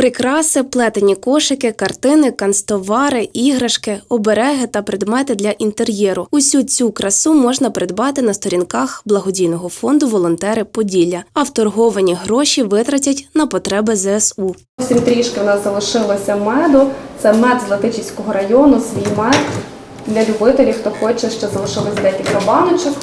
Прикраси, плетені кошики, картини, канцтовари, іграшки, обереги та предмети для інтер'єру. Усю цю красу можна придбати на сторінках благодійного фонду Волонтери Поділля, а вторговані гроші витратять на потреби ЗСУ. Зовсім трішки в нас залишилося меду. Це мед з Латичівського району, свій мед. Для любителів, хто хоче, ще залишилось декілька баночок.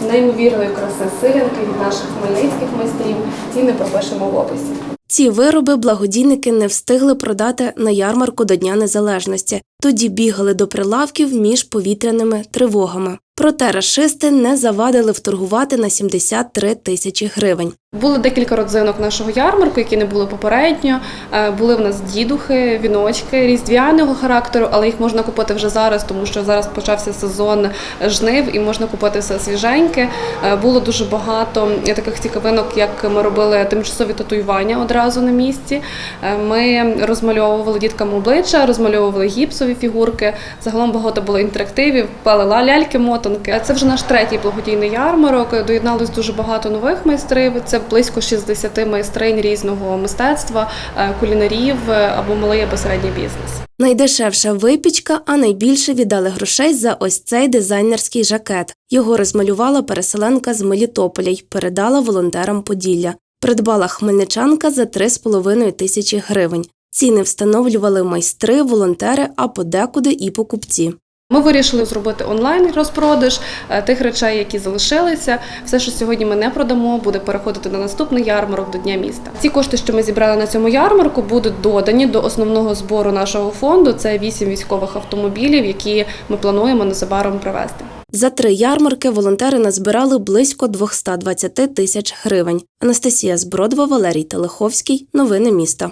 Неймовірної краси силянки від наших хмельницьких майстрів. не пропишемо в описі. Ці вироби благодійники не встигли продати на ярмарку до Дня Незалежності. Тоді бігали до прилавків між повітряними тривогами. Проте рашисти не завадили вторгувати на 73 тисячі гривень. Було декілька родзинок нашого ярмарку, які не були попередньо. Е, Були в нас дідухи, віночки різдвяного характеру, але їх можна купити вже зараз, тому що зараз почався сезон жнив і можна купити все свіженьке. Е, Було дуже багато таких цікавинок, як ми робили тимчасові татуювання одразу на місці. Е, Ми розмальовували діткам обличчя, розмальовували гіпсові фігурки. Загалом багато було інтерактивів, палила ляльки, мотанки. Це вже наш третій благодійний ярмарок. Доєдналось дуже багато нових майстрів. Це близько 60 майстринь різного мистецтва, е, кулінарів е, або малий або середній бізнес. Найдешевша випічка, а найбільше віддали грошей за ось цей дизайнерський жакет. Його розмалювала переселенка з Мелітополя й передала волонтерам Поділля. Придбала хмельничанка за 3,5 тисячі гривень. Ціни встановлювали майстри, волонтери, а подекуди і покупці. Ми вирішили зробити онлайн розпродаж е, тих речей, які залишилися. Все, що сьогодні ми не продамо, буде переходити на наступний ярмарок до Дня міста. Ці кошти, що ми зібрали на цьому ярмарку, будуть додані до основного збору нашого фонду. Це вісім військових автомобілів, які ми плануємо незабаром привезти. За три ярмарки волонтери назбирали близько 220 тисяч гривень. Анастасія Збродова, Валерій Телеховський. Новини міста.